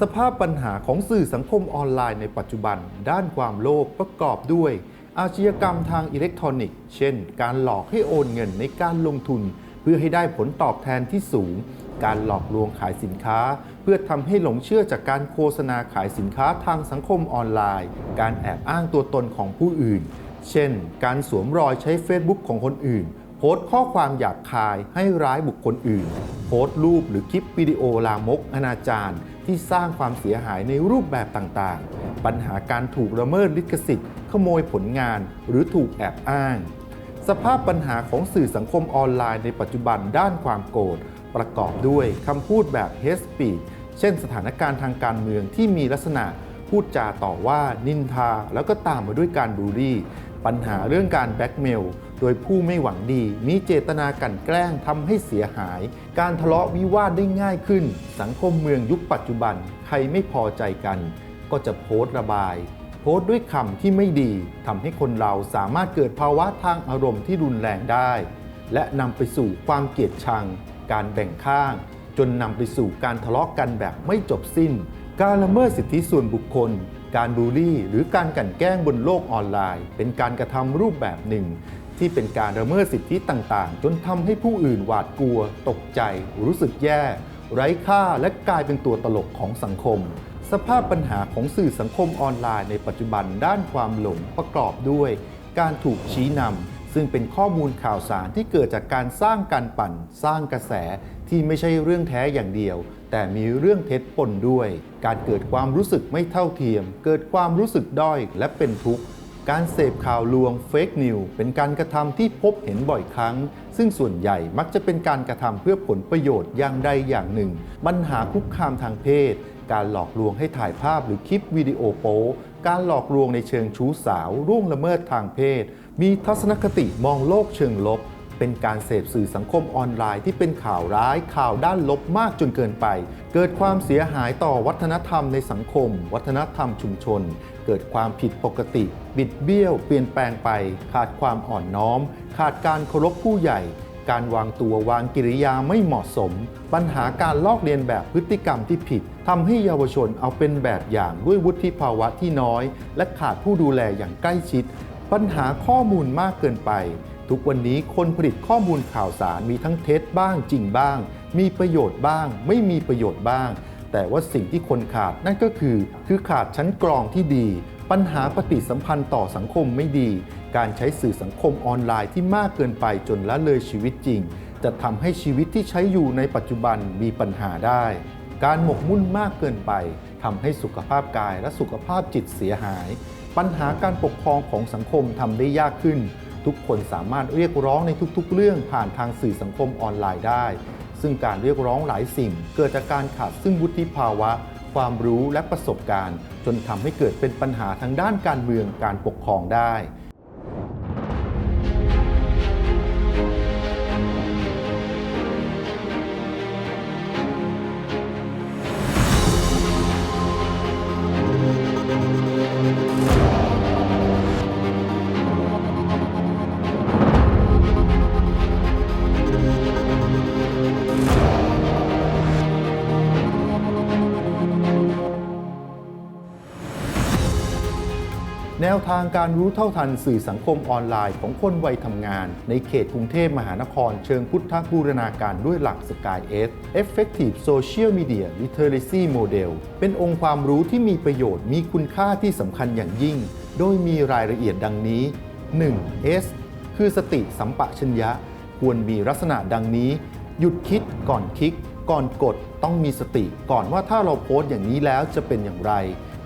สภาพปัญหาของสื่อสังคมออนไลน์ในปัจจุบัน ด้านความโลภประกอบด้วย อาชญากรรมทางอิเล็กทรอนิกส์ เช่น การหลอกให้โอนเงินในการลงทุน เพื่อให้ได้ผลตอบแทนที่สูง การหลอกลวงขายสินค้า เพื่อทำให้หลงเชื่อจากการโฆษณาขายสินค้าทางสังคมออนไลน์ การแอบอ้างตัวตนของผู้อื่น เช่น การสวมรอยใช้ Facebook ของคนอื่น โพสต์ข้อความหยาบคายให้ร้ายบุคคลอื่น โพสต์รูปหรือคลิปวิดีโอลามกอนาจาร ที่สร้างความเสียหายในรูปแบบต่างๆ ปัญหาการถูกละเมิดลิขสิทธิ์ ขโมยผลงาน หรือถูกแอบอ้าง สภาพปัญหาของสื่อสังคมออนไลน์ในปัจจุบันด้านความโกรธ ประกอบด้วยคำพูดแบบ hate speech เช่นสถานการณ์ทางการเมืองที่มีลักษณะพูดจาต่อว่านินทา แล้วก็ตามมาด้วยการบูลลี่ ปัญหาเรื่องการแบ็กเมล โดยผู้ไม่หวังดี มีเจตนากลั่นแกล้งทำให้เสียหาย การทะเลาะวิวาทได้ง่ายขึ้น สังคมเมืองยุคปัจจุบัน ใครไม่พอใจกัน ก็จะโพสต์ระบาย โพสต์ด้วยคำที่ไม่ดีทำให้คนเราสามารถเกิดภาวะทางอารมณ์ที่รุนแรงได้ และนำไปสู่ความเกลียดชัง การแบ่งข้าง จนนำไปสู่การทะเลาะกันแบบไม่จบสิ้น การละเมิดสิทธิส่วนบุคคลการบูลลี่ หรือการกลั่นแกล้งบนโลกออนไลน์ เป็นการกระทำรูปแบบหนึ่ง ที่เป็นการละเมิดสิทธิต่างๆ จนทำให้ผู้อื่นหวาดกลัว ตกใจ รู้สึกแย่ ไร้ค่าและกลายเป็นตัวตลกของสังคม สภาพปัญหาของสื่อสังคมออนไลน์ในปัจจุบันด้านความหลงประกอบด้วย การถูกชี้นำซึ่งเป็นข้อมูลข่าวสารที่เกิดจากการสร้างการปั่น สร้างกระแสที่ไม่ใช่เรื่องแท้อย่างเดียว แต่มีเรื่องเท็จปนด้วย การเกิดความรู้สึกไม่เท่าเทียม เกิดความรู้สึกด้อยและเป็นทุกข์ การเสพข่าวลวงเฟกนิวเป็นการกระทำที่พบเห็นบ่อยครั้ง ซึ่งส่วนใหญ่มักจะเป็นการกระทำเพื่อผลประโยชน์อย่างใดอย่างหนึ่ง ปัญหาคุกคามทางเพศ การหลอกลวงให้ถ่ายภาพหรือคลิปวิดีโอโป๊การหลอกลวงในเชิงชู้สาวร่วงละเมิดทางเพศ มีทัศนคติมองโลกเชิงลบ เป็นการเสพสื่อสังคมออนไลน์ที่เป็นข่าวร้ายข่าวด้านลบมากจนเกินไป เกิดความเสียหายต่อวัฒนธรรมในสังคม วัฒนธรรมชุมชน เกิดความผิดปกติ บิดเบี้ยว เปลี่ยนแปลงไป ขาดความอ่อนน้อม ขาดการเคารพผู้ใหญ่ การวางตัววางกิริยาไม่เหมาะสม ปัญหาการลอกเลียนแบบพฤติกรรมที่ผิดทำให้เยาวชนเอาเป็นแบบอย่างด้วยวุฒิภาวะที่น้อย และขาดผู้ดูแลอย่างใกล้ชิด ปัญหาข้อมูลมากเกินไป ทุกวันนี้คนผลิตข้อมูลข่าวสารมีทั้งเท็จบ้างจริงบ้าง มีประโยชน์บ้าง ไม่มีประโยชน์บ้าง แต่ว่าสิ่งที่คนขาดนั่นก็คือ คือขาดชั้นกรองที่ดี ปัญหาปฏิสัมพันธ์ต่อสังคมไม่ดี การใช้สื่อสังคมออนไลน์ที่มากเกินไปจนละเลยชีวิตจริง จะทำให้ชีวิตที่ใช้อยู่ในปัจจุบันมีปัญหาได้ การหมกมุ่นมากเกินไปทำให้สุขภาพกายและสุขภาพจิตเสียหาย ปัญหาการปกครองของสังคมทำได้ยากขึ้น ทุกคนสามารถเรียกร้องในทุกๆ เรื่องผ่านทางสื่อสังคมออนไลน์ได้ ซึ่งการเรียกร้องหลายสิ่ง เกิดจากการขาดซึ่งวุฒิภาวะ ความรู้และประสบการณ์ จนทำให้เกิดเป็นปัญหาทางด้านการเมืองการปกครองได้ วทางการรู้เท่าทันสื่อสังคมออนไลน์ของคนวัยทำงาน ในเขตกรุงเทพมหานครเชิงพุทธบูรณาการด้วยหลัก Sky S Effective Social Media Literacy Model เป็นองค์ความรู้ที่มีประโยชน์มีคุณค่าที่สำคัญอย่างยิ่ง โดยมีรายละเอียดดังนี้ 1. S คือสติสัมปชัญญะ ควรมีลักษณะดังนี้ หยุดคิดก่อนคลิก ก่อนกดต้องมีสติก่อนว่าถ้าเราโพสต์อย่างนี้แล้วจะเป็นอย่างไร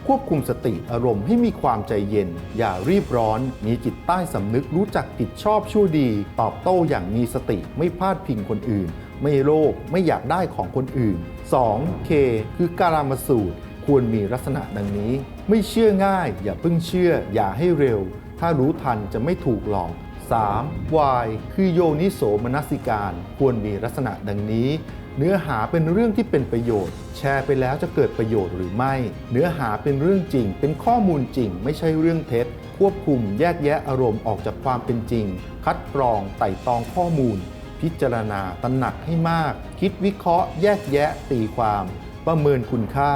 ควบคุมสติอารมณ์ให้มีความใจเย็น อย่ารีบร้อน มีจิตใต้สำนึกรู้จักผิดชอบชั่วดี ตอบโต้อย่างมีสติไม่พลาดพิงคนอื่น ไม่โลภไม่อยากได้ของคนอื่น 2. K คือการามสูตร ควรมีลักษณะดังนี้ ไม่เชื่อง่าย อย่าเพิ่งเชื่อ อย่าให้เร็ว ถ้ารู้ทันจะไม่ถูกหลอก 3. Y คือโยนิโสมนสิการ ควรมีลักษณะดังนี้ เนื้อหาเป็นเรื่องที่เป็นประโยชน์ แชร์ไปแล้วจะเกิดประโยชน์หรือไม่ เนื้อหาเป็นเรื่องจริง เป็นข้อมูลจริง ไม่ใช่เรื่องเท็จ ควบคุมแยกแยะอารมณ์ออกจากความเป็นจริง คัดกรองไต่ตองข้อมูล พิจารณาตระหนักให้มาก คิดวิเคราะห์ แยกแยะตีความ ประเมินคุณค่า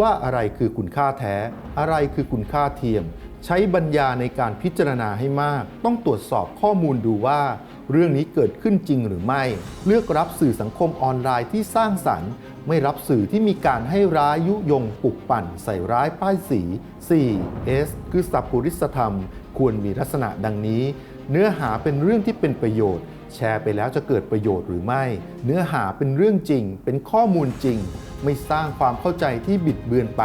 ว่าอะไรคือคุณค่าแท้ อะไรคือคุณค่าเทียม ใช้บัญญาในการพิจารณาให้มาก ต้องตรวจสอบข้อมูลดูว่า เรื่องนี้เกิดขึ้นจริงหรือไม่ เลือกรับสื่อสังคมออนไลน์ที่สร้างสรรค์ ไม่รับสื่อที่มีการให้ร้ายยุยงปลุกปั่น ใส่ร้ายป้ายสี 4. S คือสัพพุริสธรรม ควรมีลักษณะดังนี้ เนื้อหาเป็นเรื่องที่เป็นประโยชน์ แชร์ไปแล้วจะเกิดประโยชน์หรือไม่ เนื้อหาเป็นเรื่องจริง เป็นข้อมูลจริง ไม่สร้างความเข้าใจที่บิดเบือนไป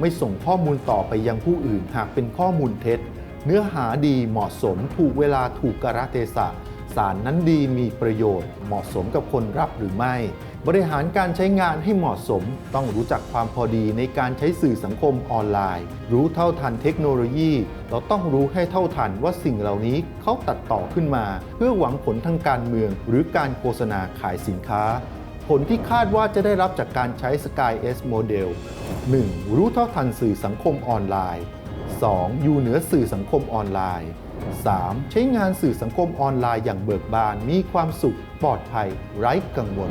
ไม่ส่งข้อมูลต่อไปยังผู้อื่น หากเป็นข้อมูลเท็จ เนื้อหาดีเหมาะสม ถูกเวลาถูกกระเทศะ สารนั้นดีมีประโยชน์ เหมาะสมกับคนรับหรือไม่ บริหารการใช้งานให้เหมาะสม ต้องรู้จักความพอดีในการใช้สื่อสังคมออนไลน์ รู้เท่าทันเทคโนโลยี เราต้องรู้ให้เท่าทันว่าสิ่งเหล่านี้เขาตัดต่อขึ้นมา เพื่อหวังผลทางการเมือง หรือการโฆษณาขายสินค้า ผลที่คาดว่าจะได้รับจากการใช้ Sky S Model 1. รู้เท่าทันสื่อสังคมออนไลน์ 2. อยู่เหนือสื่อสังคมออนไลน์ 3. ใช้งานสื่อสังคมออนไลน์อย่างเบิกบาน มีความสุข ปลอดภัย ไร้กังวล